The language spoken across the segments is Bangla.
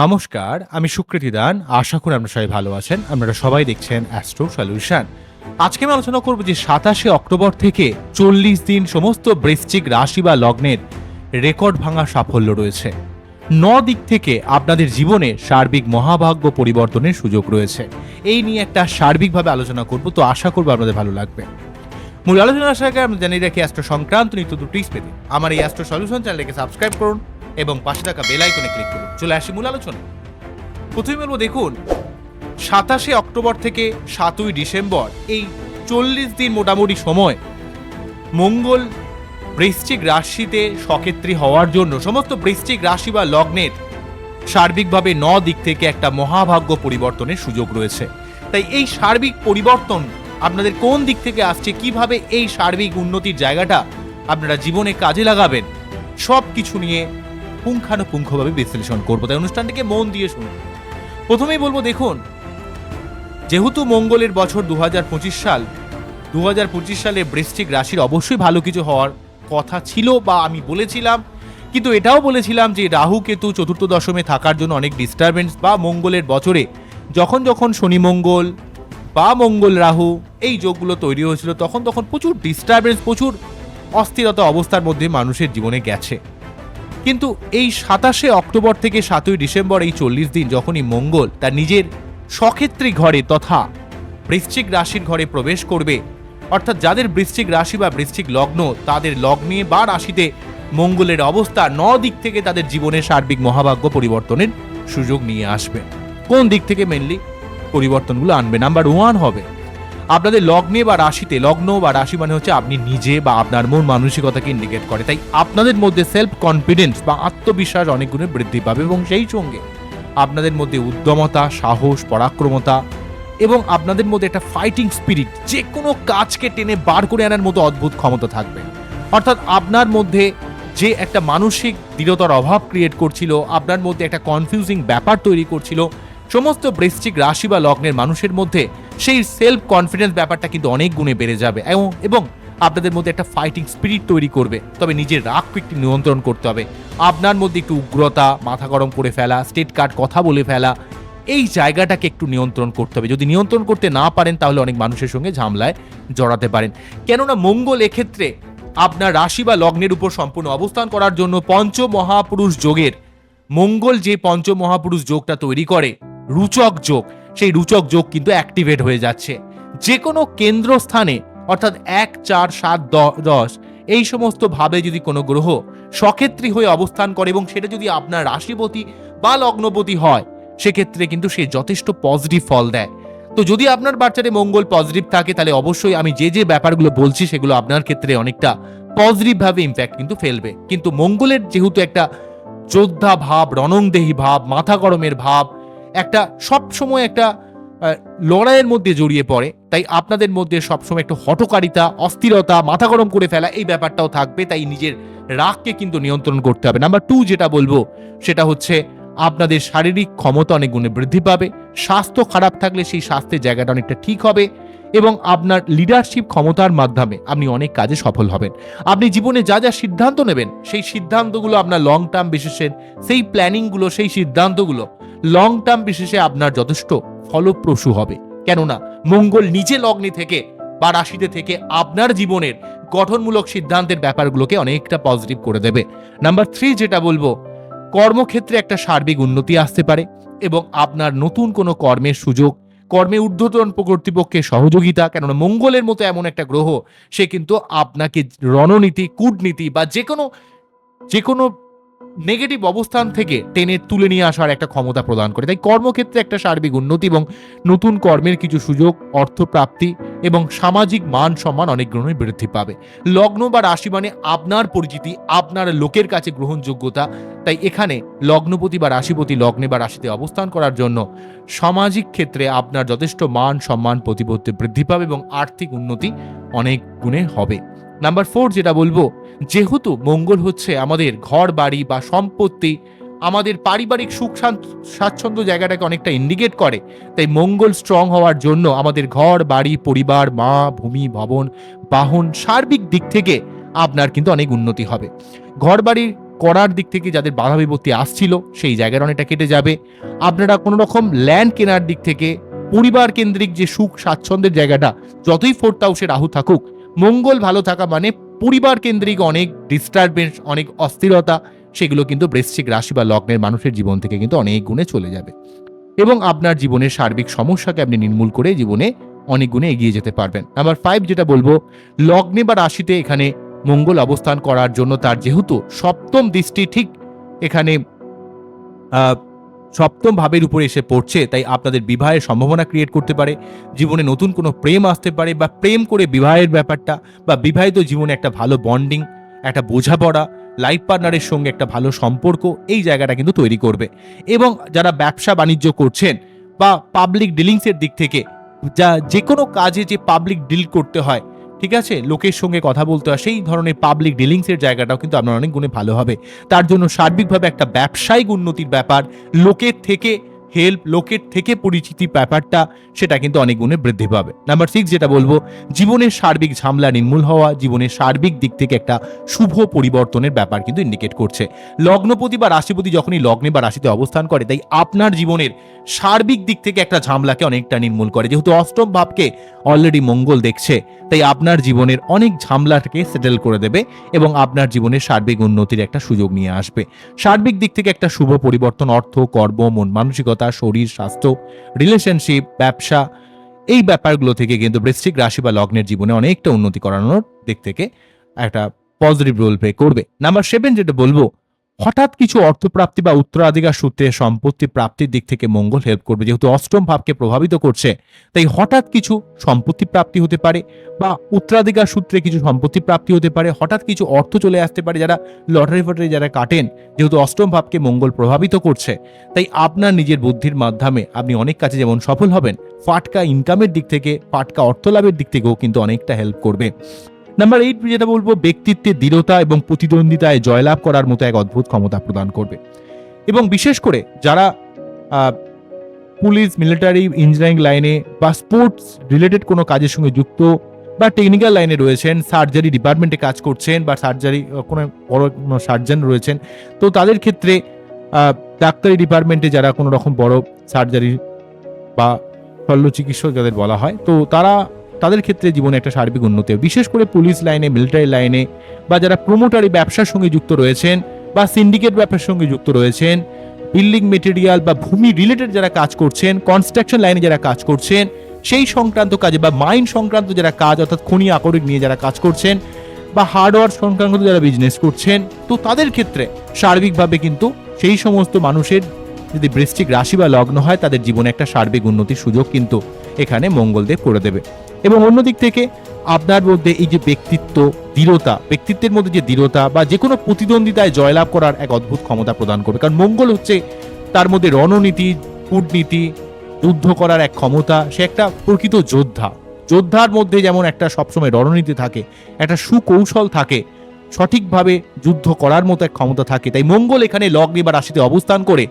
নমস্কার, আমি সুকৃতি দান। আশা করি আপনারা সবাই ভালো আছেন। আপনারা সবাই দেখছেন অ্যাস্ট্রো সলিউশন আজকে আমি আলোচনা করব যে সাতাশে অক্টোবর থেকে চল্লিশ দিন সমস্ত বৃশ্চিক রাশি বা লগ্নের রেকর্ড ভাঙা সাফল্য রয়েছে। ন দিক থেকে আপনাদের জীবনে সার্বিক মহাভাগ্য পরিবর্তনের সুযোগ রয়েছে। এই নিয়ে একটা সার্বিকভাবে আলোচনা করব, তো আশা করব আপনাদের ভালো লাগবে। মূল আলোচনা আসার আগে আমি জানিয়ে রাখি অ্যাস্ট্রো সংক্রান্ত নিত্য দুটি পেতে। আমার এই অ্যাস্ট্রো সলিউশন চ্যানেলকে সাবস্ক্রাইব করুন। এবং পাশে থাকা বেল আইকনে ক্লিক করুন। চলে আসি মূল আলোচনা প্রথমে বলব, দেখুন, সাতাশে অক্টোবর থেকে সাতই ডিসেম্বর এই চল্লিশ দিন মোটামুটি সময় মঙ্গল বৃশ্চিক রাশিতে সক্ষেত্রী হওয়ার জন্য সমস্ত বৃশ্চিক রাশি বা লগ্নের সার্বিকভাবে ন দিক থেকে একটা মহাভাগ্য পরিবর্তনের সুযোগ রয়েছে। তাই এই সার্বিক পরিবর্তন আপনাদের কোন দিক থেকে আসছে, কীভাবে এই সার্বিক উন্নতির জায়গাটা আপনারা জীবনে কাজে লাগাবেন সব কিছু নিয়ে পুঙ্খানুপুঙ্খভাবে বিশ্লেষণ করব। তাই অনুষ্ঠানটিকে মন দিয়ে শুনুন। প্রথমেই বলব, দেখুন, যেহেতু মঙ্গলের বছর দু হাজার পঁচিশ সাল দু হাজার পঁচিশ সালে বৃষ্টিক রাশির অবশ্যই ভালো কিছু হওয়ার কথা ছিল বা আমি বলেছিলাম। কিন্তু এটাও বলেছিলাম যে রাহু কেতু চতুর্থ দশমে থাকার জন্য অনেক ডিস্টারবেন্স বা মঙ্গলের বছরে যখন যখন শনি মঙ্গল বা মঙ্গল রাহু এই যোগগুলো তৈরি হয়েছিল, তখন তখন প্রচুর ডিস্টারবেন্স প্রচুর অস্থিরতা অবস্থার মধ্যে মানুষের জীবনে গেছে। কিন্তু এই সাতাশে অক্টোবর থেকে সাতই ডিসেম্বর এই চল্লিশ দিন যখনই মঙ্গল তার নিজের সক্ষেত্রী ঘরে তথা বৃশ্চিক রাশির ঘরে প্রবেশ করবে, অর্থাৎ যাদের বৃশ্চিক রাশি বা বৃশ্চিক লগ্ন, তাদের লগ্নে বা রাশিতে মঙ্গলের অবস্থা ন দিক থেকে তাদের জীবনের সার্বিক মহাভাগ্য পরিবর্তনের সুযোগ নিয়ে আসবে। কোন দিক থেকে মেনলি পরিবর্তনগুলো আনবে? নাম্বার ওয়ান হবে আপনাদের লগ্নে বা রাশিতে, লগ্ন বা রাশি মানে হচ্ছে আপনি নিজে বা আপনার মন মানসিকতাকে ইন্ডিকেট করে। তাই আপনাদের মধ্যে সেলফ কনফিডেন্স বা আত্মবিশ্বাস অনেক গুণে বৃদ্ধি পাবে এবং সেই সঙ্গে আপনাদের মধ্যে উদ্যমতা, সাহস, পরাক্রমতা এবং আপনাদের মধ্যে একটা ফাইটিং স্পিরিট যে কোনো কাজকে টেনে বার করে আনার মতো অদ্ভুত ক্ষমতা থাকবে। অর্থাৎ আপনার মধ্যে যে একটা মানসিক দৃঢ়তার অভাব ক্রিয়েট করছিল, আপনার মধ্যে একটা কনফিউজিং ব্যাপার তৈরি করছিল, সমস্ত বৃশ্চিক রাশি বা লগ্নের মানুষের মধ্যে সেই সেলফ কনফিডেন্স ব্যাপারটা কিন্তু অনেক গুণে বেড়ে যাবে। এবং আপনাদের মধ্যে একটা ফাইটিং স্পিরিট তৈরি করবে। তবে নিজের রাগকে একটু নিয়ন্ত্রণ করতে হবে। আপনার মধ্যে একটু উগ্রতা, মাথা গরম করে ফেলা স্টেট কার্ড কথা বলে ফেলা, এই জায়গাটাকে একটু নিয়ন্ত্রণ করতে হবে। যদি নিয়ন্ত্রণ করতে না পারেন, তাহলে অনেক মানুষের সঙ্গে ঝামলায় জড়াতে পারেন। কেননা মঙ্গল এক্ষেত্রে আপনার রাশি বা লগ্নের উপর সম্পূর্ণ অবস্থান করার জন্য পঞ্চ মহাপুরুষ যোগের, মঙ্গল যে পঞ্চ মহাপুরুষ যোগটা তৈরি করে, রুচক যোগ সেই রুচক যোগ কিন্তু অ্যাক্টিভেট হয়ে যাচ্ছে। যে কোনো কেন্দ্রস্থানে, অর্থাৎ এক, চার, সাত দশ, এই সমস্ত ভাবে যদি কোনো গ্রহ সক্ষেত্রী হয়ে অবস্থান করে এবং সেটা যদি আপনার রাশিপতি বা লগ্নপতি হয়, সেক্ষেত্রে কিন্তু সে যথেষ্ট পজিটিভ ফল দেয়। তো যদি আপনার বাচ্চারে মঙ্গল পজিটিভ থাকে, তাহলে অবশ্যই আমি যে যে ব্যাপারগুলো বলছি, সেগুলো আপনার ক্ষেত্রে অনেকটা পজিটিভভাবে ইম্প্যাক্ট কিন্তু ফেলবে। কিন্তু মঙ্গলের যেহেতু একটা যোদ্ধা ভাব, রণংদেহী ভাব, মাথা গরমের ভাব একটা সব সময় একটা লড়াইয়ের মধ্যে জড়িয়ে পড়ে। তাই আপনাদের মধ্যে সবসময় একটু হটকারিতা অস্থিরতা, মাথা গরম করে ফেলা, এই ব্যাপারটাও থাকবে। তাই নিজের রাগকে কিন্তু নিয়ন্ত্রণ করতে হবে। নাম্বার টু যেটা বলব, সেটা হচ্ছে আপনাদের শারীরিক ক্ষমতা অনেক গুণে বৃদ্ধি পাবে। স্বাস্থ্য খারাপ থাকলে সেই স্বাস্থ্যের জায়গাটা অনেকটা ঠিক হবে এবং আপনার লিডারশিপ ক্ষমতার মাধ্যমে আপনি অনেক কাজে সফল হবেন। আপনি জীবনে যা যা সিদ্ধান্ত নেবেন, সেই সিদ্ধান্তগুলো আপনার লং টার্ম বিশেষের সেই প্ল্যানিংগুলো সেই সিদ্ধান্তগুলো লং টার্ম বিশেষে আপনার যথেষ্ট ফলপ্রসূ হবে। কেননা, মঙ্গল নিজে লগ্নে থেকে বা রাশিতে থেকে আপনার জীবনের গঠনমূলক সিদ্ধান্তের ব্যাপারগুলোকে অনেকটা পজিটিভ করে দেবে। নাম্বার থ্রি যেটা বলব, কর্মক্ষেত্রে একটা সার্বিক উন্নতি আসতে পারে এবং আপনার নতুন কোনো কর্মের সুযোগ, কর্মে ঊর্ধ্বতন কর্তৃপক্ষের সহযোগিতা, কেননা মঙ্গলের মতো এমন একটা গ্রহ, সে কিন্তু আপনাকে রণনীতি, কূটনীতি বা যে কোনো যে কোনো নেগেটিভ অবস্থান থেকে টেনে তুলে নিয়ে আসার একটা ক্ষমতা প্রদান করে। তাই কর্মক্ষেত্রে একটা সার্বিক উন্নতি এবং নতুন কর্মের কিছু সুযোগ, অর্থপ্রাপ্তি এবং সামাজিক মান সম্মান অনেক গুণে বৃদ্ধি পাবে। লগ্ন বা রাশি মানে আপনার পরিচিতি, আপনার লোকের কাছে গ্রহণযোগ্যতা। তাই এখানে লগ্নপতি বা রাশিপতি লগ্নে বা রাশিতে অবস্থান করার জন্য সামাজিক ক্ষেত্রে আপনার যথেষ্ট মান সম্মান, প্রতিপত্তি বৃদ্ধি পাবে এবং আর্থিক উন্নতি অনেক গুণে হবে। নাম্বার ফোর যেটা বলব, যেহেতু মঙ্গল হচ্ছে আমাদের ঘর, বাড়ি বা সম্পত্তি, আমাদের পারিবারিক সুখ স্বাচ্ছন্দ্য জায়গাটাকে অনেকটা ইন্ডিকেট করে। তাই মঙ্গল স্ট্রং হওয়ার জন্য আমাদের ঘর, বাড়ি, পরিবার, মা, ভূমি, ভবন, বাহন, সার্বিক দিক থেকে আপনার কিন্তু অনেক উন্নতি হবে। ঘর বাড়ির করার দিক থেকে যাদের বাধা বিপত্তি আসছিল, সেই জায়গার অনেকটা কেটে যাবে। আপনারা কোনো রকম ল্যান্ড কেনার দিক থেকে পরিবার কেন্দ্রিক যে সুখ, স্বাচ্ছন্দ্যের জায়গাটা, যতই ফোর্থ হাউসে রাহু থাকুক মঙ্গল ভালো থাকা মানে পরিবার কেন্দ্রিক অনেক ডিস্টারবেন্স অনেক অস্থিরতা, সেগুলো কিন্তু বৃশ্চিক রাশি বা লগ্নের মানুষের জীবন থেকে কিন্তু অনেক গুণে চলে যাবে। এবং আপনার জীবনের সার্বিক সমস্যাকে আপনি নির্মূল করে জীবনে অনেক গুণে এগিয়ে যেতে পারবেন। নাম্বার ফাইভ যেটা বলব, লগ্নে বা রাশিতে এখানে মঙ্গল অবস্থান করার জন্য তার যেহেতু সপ্তম দৃষ্টি ঠিক এখানে সপ্তম ভাবের উপরে এসে পড়ছে, তাই আপনাদের বিবাহের সম্ভাবনা ক্রিয়েট করতে পারে। জীবনে নতুন কোনো প্রেম আসতে পারে বা প্রেম করে বিবাহের ব্যাপারটা বা বিবাহিত জীবনে একটা ভালো বন্ডিং একটা বোঝাপড়া লাইফ পার্টনারের সঙ্গে একটা ভালো সম্পর্ক, এই জায়গাটা কিন্তু তৈরি করবে। এবং যারা ব্যবসা বাণিজ্য করছেন বা পাবলিক ডিলিংসের দিক থেকে, যা যে কোনো কাজে যে পাবলিক ডিল করতে হয় ঠিক আছে? লোকের সঙ্গে কথা বলতে হয় সেই ধরনের পাবলিক ডিলিংসের জায়গাটাও কিন্তু আপনার অনেক গুণে ভালো হবে। তার জন্য সার্বিকভাবে একটা ব্যবসায়িক উন্নতির ব্যাপার, লোকের থেকে হেল্প লোকের থেকে পরিচিতি ব্যাপারটা, সেটা কিন্তু অনেক গুণে বৃদ্ধি পাবে। নাম্বার সিক্স যেটা বলব, জীবনের সার্বিক ঝামেলা নির্মূল হওয়া, জীবনের সার্বিক দিক থেকে একটা শুভ পরিবর্তনের ব্যাপার কিন্তু ইন্ডিকেট করছে। লগ্নপতি বা রাশিপতি যখনই লগ্নে বা রাশিতে অবস্থান করে, তাই আপনার জীবনের সার্বিক দিক থেকে একটা ঝামেলাকে অনেকটা নির্মূল করে। যেহেতু অষ্টম ভাবকে অলরেডি মঙ্গল দেখছে, তাই আপনার জীবনের অনেক ঝামেলাটাকে সেটেল করে দেবে এবং আপনার জীবনের সার্বিক উন্নতির একটা সুযোগ নিয়ে আসবে। সার্বিক দিক থেকে একটা শুভ পরিবর্তন, অর্থ, কর্ম, মন, মানসিকতা শরীর, স্বাস্থ্য রিলেশনশিপ ব্যবসা, এই ব্যাপারগুলো থেকে কিন্তু বৃশ্চিক রাশি বা লগ্নের জীবনে অনেকটা উন্নতি করানোর দিক থেকে একটা পজিটিভ রোল প্লে করবে। নাম্বার সেভেন যেটা বলব হঠাৎ কিছু অর্থপ্রাপ্তি বা উত্তরাধিকার সূত্রে সম্পত্তি প্রাপ্তির দিক থেকে মঙ্গল হেল্প করবে। যেহেতু অষ্টম ভাবকে প্রভাবিত করছে, তাই হঠাৎ কিছু সম্পত্তি প্রাপ্তি হতে পারে বা উত্তরাধিকার সূত্রে কিছু সম্পত্তি প্রাপ্তি হতে পারে। হঠাৎ কিছু অর্থ চলে আসতে পারে যারা লটারি ফটারি যারা কাটেন, যেহেতু অষ্টম ভাবকে মঙ্গল প্রভাবিত করছে। তাই আপনার নিজের বুদ্ধির মাধ্যমে আপনি অনেক কাছে যেমন সফল হবেন, ফাটকা ইনকামের দিক থেকে, ফাটকা অর্থ লাভের দিক থেকেও কিন্তু অনেকটা হেল্প করবে। নাম্বার এইট যেটা বলব ব্যক্তিত্বের দৃঢ়তা এবং প্রতিদ্বন্দ্বিতায় জয়লাভ করার মতো এক অদ্ভুত ক্ষমতা প্রদান করবে। এবং বিশেষ করে যারা পুলিশ, মিলিটারি, ইঞ্জিনিয়ারিং লাইনে বা স্পোর্টস রিলেটেড কোনো কাজের সঙ্গে যুক্ত বা টেকনিক্যাল লাইনে রয়েছেন, সার্জারি ডিপার্টমেন্টে কাজ করছেন বা সার্জারি কোনো বড় কোনো সার্জন রয়েছেন, তো তাদের ক্ষেত্রে ডাক্তারি ডিপার্টমেন্টে যারা কোনো রকম বড় সার্জারি বা শল্য চিকিৎসক যাদের বলা হয়, তো তারা তাদের ক্ষেত্রে জীবনে একটা সার্বিক উন্নতি। বিশেষ করে পুলিশ লাইনে, মিলিটারি লাইনে বা যারা প্রমোটারি ব্যবসার সঙ্গে যুক্ত রয়েছেন বা সিন্ডিকেট ব্যবসার সঙ্গে যুক্ত রয়েছেন বিল্ডিং মেটেরিয়াল বা ভূমি রিলেটেড যারা কাজ করছেন কনস্ট্রাকশন লাইনে যারা কাজ করছেন, সেই সংক্রান্ত কাজে বা মাইন সংক্রান্ত যারা কাজ, অর্থাৎ খনি আকরিক নিয়ে যারা কাজ করছেন বা হার্ডওয়ার সংক্রান্ত যারা বিজনেস করছেন, তো তাদের ক্ষেত্রে সার্বিকভাবে কিন্তু সেই সমস্ত মানুষের যদি বৃষ্টিক রাশি বা লগ্ন হয়, তাদের জীবনে একটা সার্বিক উন্নতির সুযোগ কিন্তু এখানে মঙ্গলদেব করে দেবে। এবং অন্যদিক থেকে আপনার মধ্যে এই যে ব্যক্তিত্ব, দৃঢ়তা, ব্যক্তিত্বের মধ্যে যে দৃঢ়তা বা যে কোনো প্রতিদ্বন্দ্বিতায় জয়লাভ করার এক অদ্ভুত ক্ষমতা প্রদান করবে। কারণ মঙ্গল হচ্ছে তার মধ্যে রণনীতি, কূটনীতি, যুদ্ধ করার এক ক্ষমতা, সে একটা প্রকৃত যোদ্ধা। যোদ্ধার মধ্যে যেমন একটা সবসময় রণনীতি থাকে, একটা সুকৌশল থাকে সঠিকভাবে যুদ্ধ করার মতো এক ক্ষমতা থাকে। তাই মঙ্গল এখানে লগ্নে বা রাশিতে অবস্থান করে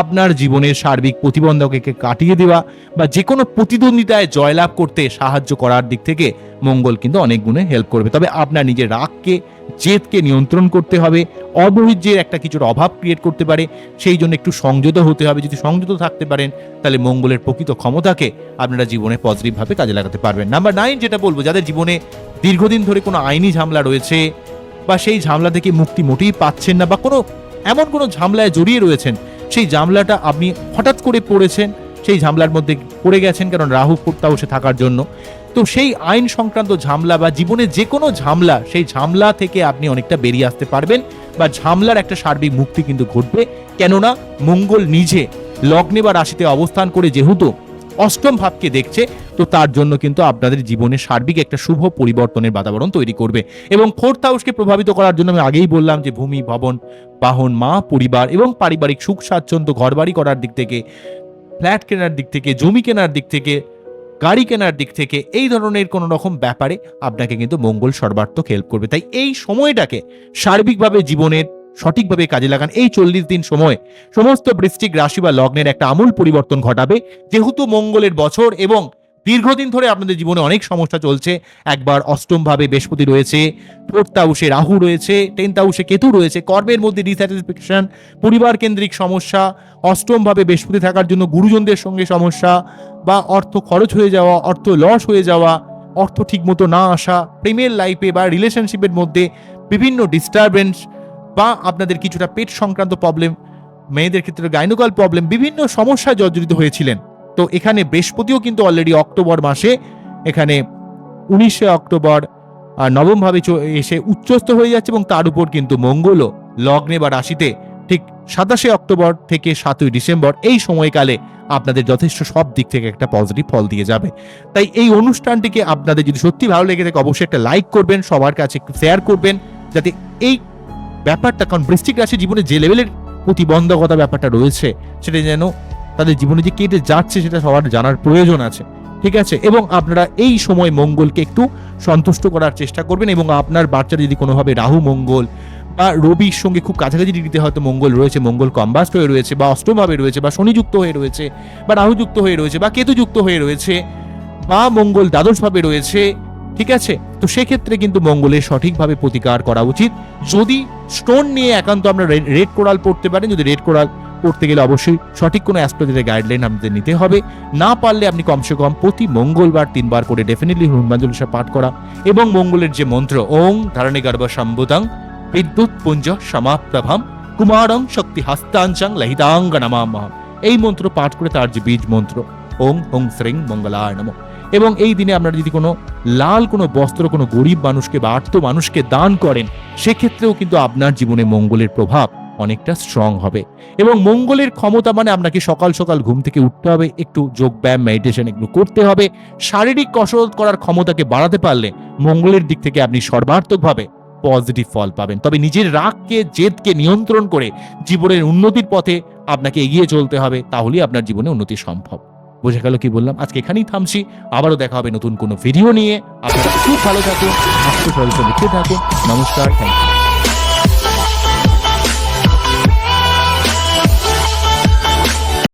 আপনার জীবনের সার্বিক প্রতিবন্ধককে কাটিয়ে দেওয়া বা যে কোনো প্রতিদ্বন্দ্বিতায় জয়লাভ করতে সাহায্য করার দিক থেকে মঙ্গল কিন্তু অনেক গুণে হেল্প করবে। তবে আপনার নিজের রাগকে, জেদকে নিয়ন্ত্রণ করতে হবে অধৈর্যের একটা কিছুর অভাব ক্রিয়েট করতে পারে, সেই জন্য একটু সংযত হতে হবে। যদি সংযত থাকতে পারেন, তাহলে মঙ্গলের প্রকৃত ক্ষমতাকে আপনারা জীবনে পজিটিভভাবে কাজে লাগাতে পারবেন। নাম্বার নাইন যেটা বলব, যাদের জীবনে দীর্ঘদিন ধরে কোনো আইনি ঝামেলা রয়েছে বা সেই ঝামেলা থেকে মুক্তি মোটেই পাচ্ছেন না বা কোনো, এমন কোনো ঝামেলায় জড়িয়ে রয়েছেন, সেই ঝামেলাটা আপনি হঠাৎ করে পড়েছেন, সেই ঝামেলার মধ্যে পড়ে গেছেন কারণ রাহু বসে থাকার জন্য। তো সেই আইন সংক্রান্ত ঝামেলা বা জীবনে যে কোনো ঝামেলা, সেই ঝামেলা থেকে আপনি অনেকটা বেরিয়ে আসতে পারবেন বা ঝামেলার একটা সার্বিক মুক্তি কিন্তু ঘটবে। কেননা মঙ্গল নিজে লগ্নে বা রাশিতে অবস্থান করে যেহেতু অষ্টম ভাবকে দেখছে, তো তার জন্য কিন্তু আপনাদের জীবনে সার্বিক একটা শুভ পরিবর্তনের বাতাবরণ তৈরি করবে। এবং ফোর্থ হাউসকে প্রভাবিত করার জন্য আমি আগেই বললাম যে ভূমি, ভবন, বাহন, মা, পরিবার এবং পারিবারিক সুখ, স্বাচ্ছন্দ্য, ঘরবাড়ি করার দিক থেকে, ফ্ল্যাট কেনার দিক থেকে, জমি কেনার দিক থেকে, গাড়ি কেনার দিক থেকে এই ধরনের কোনো রকম ব্যাপারে আপনাকে কিন্তু মঙ্গল সর্বার্থক হেল্প করবে। তাই এই সময়টাকে সার্বিকভাবে জীবনের সঠিকভাবে কাজে লাগান। এই চল্লিশ দিন সময় সমস্ত বৃষ্টিক রাশি বা লগ্নের একটা আমূল পরিবর্তন ঘটাবে। যেহেতু মঙ্গলের বছর এবং দীর্ঘদিন ধরে আপনাদের জীবনে অনেক সমস্যা চলছে। একবার অষ্টম ভাবে বৃহস্পতি রয়েছে, ফোর্থ হাউসে রাহু রয়েছে, টেন্থ হাউসে কেতু রয়েছে, কর্মের মধ্যে ডিস্যাটিসফ্যাকশন পরিবার কেন্দ্রিক সমস্যা অষ্টম ভাবে বৃহস্পতি থাকার জন্য গুরুজনদের সঙ্গে সমস্যা বা অর্থ খরচ হয়ে যাওয়া, অর্থ লস হয়ে যাওয়া, অর্থ ঠিকমতো না আসা, প্রেমের লাইফে বা রিলেশনশিপের মধ্যে বিভিন্ন ডিস্টারবেন্স বা আপনাদের কিছুটা পেট সংক্রান্ত প্রবলেম মেয়েদের ক্ষেত্রে গাইনোকাল প্রবলেম বিভিন্ন সমস্যায় জর্জরিত হয়েছিলেন। তো এখানে বৃহস্পতিও কিন্তু অলরেডি অক্টোবর মাসে এখানে উনিশে অক্টোবর আহ, নবমভাবে এসে উচ্চস্থ হয়ে যাচ্ছে এবং তার উপর কিন্তু মঙ্গলও লগ্নে বা রাশিতে ঠিক সাতাশে অক্টোবর থেকে সাতই ডিসেম্বর এই সময়কালে আপনাদের যথেষ্ট সব দিক থেকে একটা পজিটিভ ফল দিয়ে যাবে। তাই এই অনুষ্ঠানটিকে আপনাদের যদি সত্যি ভালো লেগে থাকে অবশ্যই একটা লাইক করবেন সবার কাছে শেয়ার করবেন যাতে এই ব্যাপারটা, কারণ বৃষ্টিক রাশি জীবনে যে লেভেলের প্রতিবন্ধকতা ব্যাপারটা রয়েছে, সেটা যেন তাদের জীবনে যে কেটে যাচ্ছে, সেটা সবার জানার প্রয়োজন আছে। ঠিক আছে? এবং আপনারা এই সময় মঙ্গলকে একটু সন্তুষ্ট করার চেষ্টা করবেন এবং আপনার বাচ্চার যদি কোনোভাবে রাহু মঙ্গল বা রবির সঙ্গে খুব কাছাকাছি ডিগ্রিতে হয়তো মঙ্গল রয়েছে, মঙ্গল কম্বাস্ট হয়ে রয়েছে বা অষ্টমভাবে রয়েছে বা শনিযুক্ত হয়ে রয়েছে বা রাহুযুক্ত হয়ে রয়েছে বা কেতুযুক্ত হয়ে রয়েছে বা মঙ্গল দ্বাদশভাবে রয়েছে ঠিক আছে? তো সেক্ষেত্রে কিন্তু মঙ্গলের সঠিকভাবে প্রতিকার করা উচিত। যদি স্টোন নিয়ে একান্ত আমরা রেড কোরাল পড়তে পারেন, যদি রেড কোরাল পড়তে গেলে অবশ্যই সঠিক কোনো অ্যাস্ট্রোলজির গাইডলাইন আমাদের নিতে হবে। না পারলে আপনি কমসে কম প্রতি মঙ্গলবার তিনবার করে ডেফিনেটলি হনুমান চল্লিশা পাঠ করা। এবং মঙ্গলের যে মন্ত্র, ওং ধারণে গর্ভ সম্ভুতাং বিদ্যুৎ পুঞ্জ সমাপ্রভাম কুমারং শক্তি হস্তাঞ্চাং লহিতাঙ্গ নমামহম এই মন্ত্র পাঠ করে তার যে বীজ মন্ত্র, ওং ওং শ্রেং মঙ্গলায় নম। এবং এই দিনে আপনারা যদি কোনো লাল, কোনো বস্ত্র, কোনো গরিব মানুষকে বা আর্থ মানুষকে দান করেন, সেক্ষেত্রেও কিন্তু আপনার জীবনে মঙ্গলের প্রভাব অনেকটা স্ট্রং হবে। এবং মঙ্গলের ক্ষমতা মানে আপনাকে সকাল সকাল ঘুম থেকে উঠতে হবে, একটু যোগ ব্যায়াম মেডিটেশন একটু করতে হবে। শারীরিক কসরত করার ক্ষমতাকে বাড়াতে পারলে মঙ্গলের দিক থেকে আপনি সর্বার্থকভাবে পজিটিভ ফল পাবেন। তবে নিজের রাগকে, জেদকে নিয়ন্ত্রণ করে জীবনের উন্নতির পথে আপনাকে এগিয়ে চলতে হবে, তাহলেই আপনার জীবনে উন্নতি সম্ভব। বোঝা গেল কি বললাম? আজকে এখানেই থামছি। আবারও দেখা হবে নতুন কোনো ভিডিও নিয়ে। আপনারা খুব ভালো থাকুন আত্মসচেতন লিখতে থাকুন। নমস্কার থ্যাংক ইউ